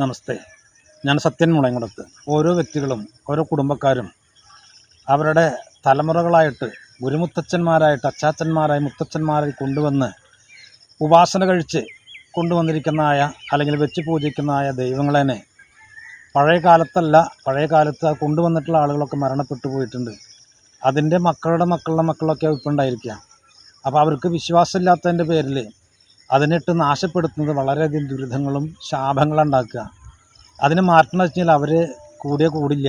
നമസ്തേ. ഞാൻ സത്യൻ മുളയങ്കുടത്ത്. ഓരോ വ്യക്തികളും ഓരോ കുടുംബക്കാരും അവരുടെ തലമുറകളായിട്ട് ഗുരുമുത്തച്ഛന്മാരായിട്ട് അച്ചാച്ചന്മാരായി മുത്തച്ഛന്മാരായി കൊണ്ടുവന്ന് ഉപാസന കഴിച്ച് കൊണ്ടുവന്നിരിക്കുന്നതായ അല്ലെങ്കിൽ വെച്ച് പൂജിക്കുന്നതായ ദൈവങ്ങളെ പഴയ കാലത്തല്ല പഴയ കാലത്ത് കൊണ്ടുവന്നിട്ടുള്ള ആളുകളൊക്കെ മരണപ്പെട്ടു പോയിട്ടുണ്ട്. അതിന്റെ മക്കളുടെ മക്കളുടെ മക്കളൊക്കെ ഇപ്പം ഉണ്ടായിരിക്കുക അപ്പോൾ അവർക്ക് വിശ്വാസമില്ലാത്തതിന്റെ പേരിൽ അതിനിട്ട് നാശപ്പെടുത്തുന്നത് വളരെയധികം ദുരിതങ്ങളും ശാപങ്ങളും ഉണ്ടാക്കുക. അതിനെ മാറ്റണമെന്ന് വെച്ചാൽ അവർ കൂടിയ കൂടില്ല.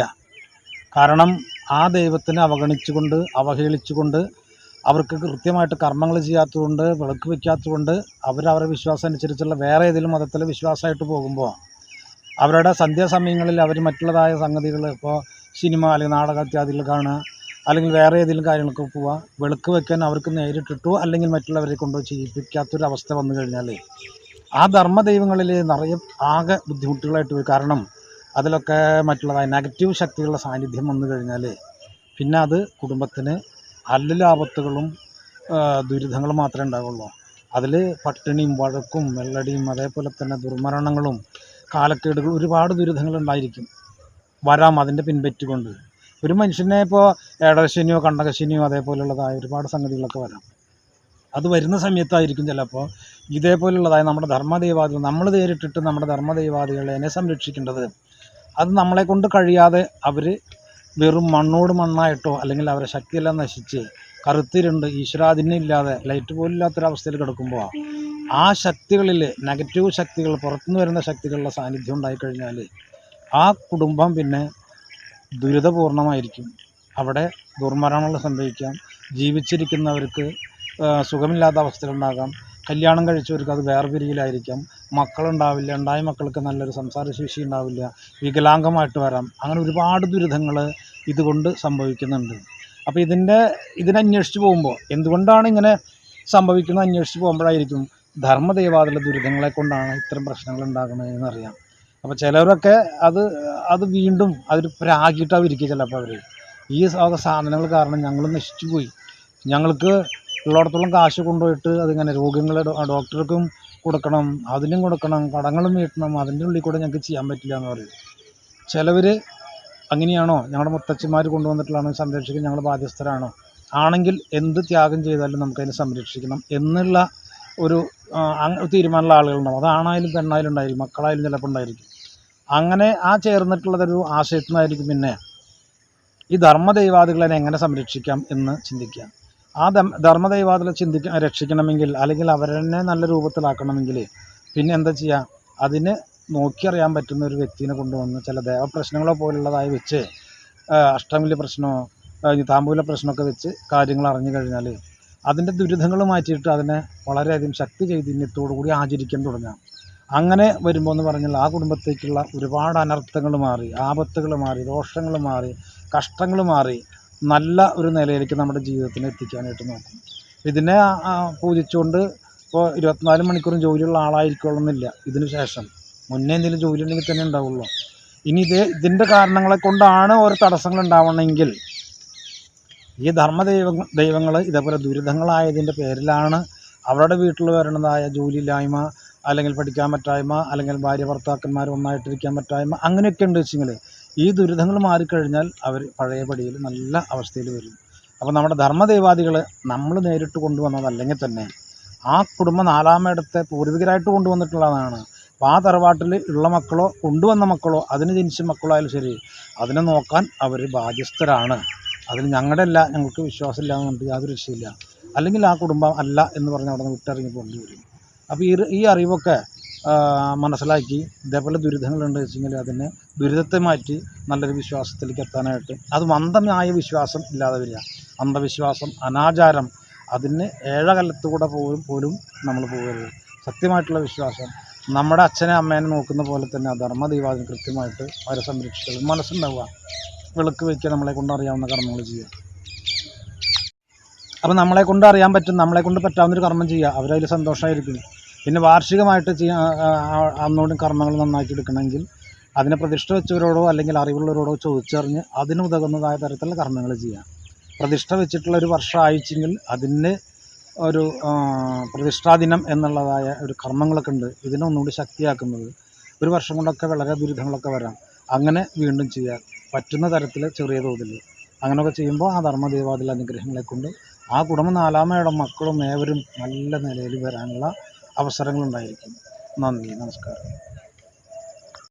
കാരണം ആ ദൈവത്തിനെ അവഗണിച്ചുകൊണ്ട് അവഹേളിച്ചുകൊണ്ട് അവർക്ക് കൃത്യമായിട്ട് കർമ്മങ്ങൾ ചെയ്യാത്തതുകൊണ്ട് വിളക്ക് വയ്ക്കാത്തതുകൊണ്ട് അവരവരുടെ വിശ്വാസം അനുസരിച്ചുള്ള വേറെ ഏതെങ്കിലും മതത്തിൽ വിശ്വാസമായിട്ട് പോകുമ്പോൾ അവരുടെ സന്ധ്യാസമയങ്ങളിൽ അവർ മറ്റുള്ളതായ സംഗതികൾ ഇപ്പോൾ സിനിമ അല്ലെങ്കിൽ നാടക ഇത്യാദികൾ കാണുക അല്ലെങ്കിൽ വേറെ ഏതെങ്കിലും കാര്യങ്ങൾക്ക് പോവുക വിളക്ക് വെക്കാൻ അവർക്ക് നേരിട്ടിട്ടോ അല്ലെങ്കിൽ മറ്റുള്ളവരെ കൊണ്ടോ ചെയ്യിപ്പിക്കാത്തൊരു അവസ്ഥ വന്നു കഴിഞ്ഞാൽ ആ ധർമ്മ ദൈവങ്ങളിൽ നിറയെ ആകെ ബുദ്ധിമുട്ടുകളായിട്ട് വരും കാരണം അതിലൊക്കെ മറ്റുള്ളതായ നെഗറ്റീവ് ശക്തികളുടെ സാന്നിധ്യം വന്നു കഴിഞ്ഞാൽ പിന്നെ അത് കുടുംബത്തിന് അല്ലലാപത്തുകളും ദുരിതങ്ങളും മാത്രമേ ഉണ്ടാവുള്ളൂ. അതിൽ പട്ടിണിയും വഴക്കും വെള്ളടിയും അതേപോലെ തന്നെ ദുർമരണങ്ങളും കാലക്കേടുകൾ ഒരുപാട് ദുരിതങ്ങൾ ഉണ്ടായിരിക്കും. വരാം അതിന്റെ പിൻപറ്റിക്കൊണ്ട് ഒരു മനുഷ്യനെ ഇപ്പോൾ ഏടശനിയോ കണ്ടകശനിയോ അതേപോലുള്ളതായ ഒരുപാട് സംഗതികളൊക്കെ വരാം. അത് വരുന്ന സമയത്തായിരിക്കും ചിലപ്പോൾ ഇതേപോലുള്ളതായ നമ്മുടെ ധർമ്മദൈവാദികൾ നമ്മൾ നേരിട്ടിട്ട് നമ്മുടെ ധർമ്മദൈവാദികളെ സംരക്ഷിക്കേണ്ടത് അത് നമ്മളെ കൊണ്ട് കഴിയാതെ അവർ വെറും മണ്ണോട് മണ്ണായിട്ടോ അല്ലെങ്കിൽ അവരെ ശക്തിയെല്ലാം നശിച്ച് കറുത്തിരുണ്ട് ഇല്ലാതെ ലൈറ്റ് പോലും ഇല്ലാത്തൊരവസ്ഥയിൽ കിടക്കുമ്പോൾ ആ ശക്തികളിൽ നെഗറ്റീവ് ശക്തികൾ പുറത്തുനിന്ന് വരുന്ന ശക്തികളുടെ സാന്നിധ്യം ഉണ്ടായിക്കഴിഞ്ഞാൽ ആ കുടുംബം പിന്നെ ദുരിതപൂർണമായിരിക്കും. അവിടെ ദുർമരണങ്ങൾ സംഭവിക്കാം. ജീവിച്ചിരിക്കുന്നവർക്ക് സുഖമില്ലാത്ത അവസ്ഥയിലുണ്ടാകാം. കല്യാണം കഴിച്ചവർക്ക് അത് വേർപിരിയിലായിരിക്കാം. മക്കളുണ്ടാവില്ല ഉണ്ടായ മക്കൾക്ക് നല്ലൊരു സംസാരശേഷി ഉണ്ടാവില്ല വികലാംഗമായിട്ട് വരാം. അങ്ങനെ ഒരുപാട് ദുരിതങ്ങൾ ഇതുകൊണ്ട് സംഭവിക്കുന്നുണ്ട്. അപ്പോൾ ഇതിന്റെ ഇതിനന്വേഷിച്ച് പോകുമ്പോൾ എന്തുകൊണ്ടാണ് ഇങ്ങനെ സംഭവിക്കുന്നത്? അന്വേഷിച്ച് പോകുമ്പോഴായിരിക്കും ധർമ്മദൈവാദില ദുരിതങ്ങളെ കൊണ്ടാണ് ഇത്തരം പ്രശ്നങ്ങൾ ഉണ്ടാകുന്നത് അറിയാം. അപ്പോൾ ചിലവരൊക്കെ അത് അത് വീണ്ടും അതൊരു പ്രാഗിട്ടാവും ഇരിക്കുക ചിലപ്പോൾ അവർ ഈ സാധനങ്ങൾ കാരണം ഞങ്ങൾ നശിച്ചു പോയി. ഞങ്ങൾക്ക് ഉള്ളിടത്തോളം കാശ് കൊണ്ടുപോയിട്ട് അതിങ്ങനെ രോഗങ്ങളെ ഡോക്ടർക്കും കൊടുക്കണം അതിനും കൊടുക്കണം കടങ്ങളും വീട്ടണം അതിന്റെ ഉള്ളിൽ കൂടെ ഞങ്ങൾക്ക് ചെയ്യാൻ പറ്റില്ല എന്ന് പറയും. ചിലവർ അങ്ങനെയാണോ? ഞങ്ങളുടെ മുത്തച്ഛന്മാർ കൊണ്ടുവന്നിട്ടുള്ളതാണ് സംരക്ഷിക്കാൻ ഞങ്ങൾ ബാധ്യസ്ഥരാണോ? ആണെങ്കിൽ എന്ത് ത്യാഗം ചെയ്താലും നമുക്കതിനെ സംരക്ഷിക്കണം എന്നുള്ള ഒരു തീരുമാനമുള്ള ആളുകളുണ്ടാവും. അതാണായാലും പെണ്ണായാലും ഉണ്ടായിരിക്കും മക്കളായാലും ചിലപ്പോൾ ഉണ്ടായിരിക്കും. അങ്ങനെ ആ ചേർന്നിട്ടുള്ളതൊരു ആശയത്തിനായിരിക്കും പിന്നെ ഈ ധർമ്മദൈവാദികളെ എങ്ങനെ സംരക്ഷിക്കാം എന്ന് ചിന്തിക്കുക. ആ ധർമ്മദൈവാദികളെ ചിന്തിക്ക രക്ഷിക്കണമെങ്കിൽ അല്ലെങ്കിൽ അവരെന്നെ നല്ല രൂപത്തിലാക്കണമെങ്കിൽ പിന്നെ എന്താ ചെയ്യുക? അതിന് നോക്കിയറിയാൻ പറ്റുന്ന ഒരു വ്യക്തിനെ കൊണ്ടുവന്ന് ചില ദേവപ്രശ്നങ്ങളോ പോലുള്ളതായി വെച്ച് അഷ്ടമിലെ പ്രശ്നമോ താമ്പൂല പ്രശ്നമൊക്കെ വെച്ച് കാര്യങ്ങൾ അറിഞ്ഞു കഴിഞ്ഞാൽ അതിന്റെ ദുരിതങ്ങൾ മാറ്റിയിട്ട് അതിനെ വളരെയധികം ശക്തി ചൈതന്യത്തോടു കൂടി ആചരിക്കാൻ തുടങ്ങാം. അങ്ങനെ വരുമ്പോൾ എന്ന് പറഞ്ഞാൽ ആ കുടുംബത്തേക്കുള്ള ഒരുപാട് അനർത്ഥങ്ങൾ മാറി ആപത്തുകൾ മാറി ദോഷങ്ങൾ മാറി കഷ്ടങ്ങൾ മാറി നല്ല ഒരു നിലയിലേക്ക് നമ്മുടെ ജീവിതത്തിനെ എത്തിക്കാനായിട്ട് നോക്കും. ഇതിനെ പൂജിച്ചുകൊണ്ട് ഇപ്പോൾ ഇരുപത്തിനാല് മണിക്കൂറും ജോലിയുള്ള ആളായിരിക്കണമെന്നില്ല. ഇതിനു ശേഷം മുന്നേ എന്തെങ്കിലും ജോലി ഉണ്ടെങ്കിൽ തന്നെ ഉണ്ടാവുള്ളൂ. ഇനി ഇത് ഇതിന്റെ കാരണങ്ങളെ കൊണ്ടാണ് ഓരോ തടസ്സങ്ങൾ ഉണ്ടാവണമെങ്കിൽ ഈ ധർമ്മദൈവ ദൈവങ്ങൾ ഇതേപോലെ ദുരിതങ്ങളായതിന്റെ പേരിലാണ് അവരുടെ വീട്ടിൽ വരണതായ ജോലിയില്ലായ്മ അല്ലെങ്കിൽ പഠിക്കാൻ പറ്റായ്മ അല്ലെങ്കിൽ ഭാര്യ ഭർത്താക്കന്മാർ ഒന്നായിട്ടിരിക്കാൻ പറ്റായ്മ അങ്ങനെയൊക്കെ ഉണ്ട് വെച്ചെങ്കിൽ ഈ ദുരിതങ്ങൾ മാറിക്കഴിഞ്ഞാൽ അവർ പഴയപടിയിൽ നല്ല അവസ്ഥയിൽ വരും. അപ്പോൾ നമ്മുടെ ധർമ്മദൈവാദികൾ നമ്മൾ നേരിട്ട് കൊണ്ടുവന്നതല്ലെങ്കിൽ തന്നെ ആ കുടുംബം നാലാമിടത്തെ പൂർവികരായിട്ട് കൊണ്ടുവന്നിട്ടുള്ളതാണ്. അപ്പോൾ ആ തറവാട്ടിൽ ഉള്ള മക്കളോ കൊണ്ടുവന്ന മക്കളോ അതിന് ജനിച്ച മക്കളോ ആയാലും ശരി അതിനെ നോക്കാൻ അവർ ബാധ്യസ്ഥരാണ്. അതിന് ഞങ്ങളുടെ അല്ല ഞങ്ങൾക്ക് വിശ്വാസമില്ല എന്ന് പറഞ്ഞിട്ട് യാതൊരു രക്ഷയില്ല അല്ലെങ്കിൽ ആ കുടുംബം അല്ല എന്ന് പറഞ്ഞ് അവിടെ നിന്ന് വിട്ടിറങ്ങി പോകേണ്ടി വരും. അപ്പോൾ ഈ ഈ അറിവൊക്കെ മനസ്സിലാക്കി ഇതേപോലെ ദുരിതങ്ങളുണ്ട് വെച്ചെങ്കിൽ അതിനെ ദുരിതത്തെ മാറ്റി നല്ലൊരു വിശ്വാസത്തിലേക്ക് എത്താനായിട്ട്. അത് മന്ദമായ വിശ്വാസം ഇല്ലാതെ വരിക. അന്ധവിശ്വാസം അനാചാരം അതിന് ഏഴകലത്തുകൂടെ പോലും പോലും നമ്മൾ പോകരുത്. സത്യമായിട്ടുള്ള വിശ്വാസം. നമ്മുടെ അച്ഛനെ അമ്മേനെ നോക്കുന്ന പോലെ തന്നെ ആ ധർമ്മദൈവാദിനെ കൃത്യമായിട്ട് അവരെ സംരക്ഷിക്കുക മനസ്സുണ്ടാവുക. വിളക്ക് വയ്ക്കുക നമ്മളെ കൊണ്ട് അറിയാവുന്ന കർമ്മങ്ങൾ ചെയ്യുക. അപ്പോൾ നമ്മളെ കൊണ്ട് അറിയാൻ പറ്റും നമ്മളെ കൊണ്ട് പറ്റാവുന്നൊരു കർമ്മം ചെയ്യുക. അവരതിൽ സന്തോഷമായിരിക്കും. പിന്നെ വാർഷികമായിട്ട് ചെയ്യാൻ അന്നോടും കർമ്മങ്ങൾ നന്നാക്കി എടുക്കണമെങ്കിൽ അതിനെ പ്രതിഷ്ഠ വെച്ചവരോടോ അല്ലെങ്കിൽ അറിവുള്ളവരോടോ ചോദിച്ചറിഞ്ഞ് അതിനുതകുന്നതായ തരത്തിലുള്ള കർമ്മങ്ങൾ ചെയ്യാം പ്രതിഷ്ഠ വെച്ചിട്ടുള്ള ഒരു വർഷം ആയിച്ചെങ്കിൽ അതിന് ഒരു പ്രതിഷ്ഠാദിനം എന്നുള്ളതായ ഒരു കർമ്മങ്ങളൊക്കെ ഉണ്ട്. ഇതിനെ ഒന്നുകൂടി ശക്തിയാക്കുന്നത് ഒരു വർഷം കൊണ്ടൊക്കെ വളരെ ദുരിതങ്ങളൊക്കെ വരാം. അങ്ങനെ വീണ്ടും ചെയ്യാൻ പറ്റുന്ന തരത്തിൽ ചെറിയ തോതിൽ അങ്ങനെയൊക്കെ ചെയ്യുമ്പോൾ ആ ധർമ്മദേവാദിൽ അനുഗ്രഹങ്ങളെ കൊണ്ട് ആ കുടുംബ നാലാമയുടെ മക്കളും ഏവരും നല്ല നിലയിൽ വരാനുള്ള അവസരങ്ങളുണ്ടായിരിക്കും. നന്ദി നമസ്കാരം.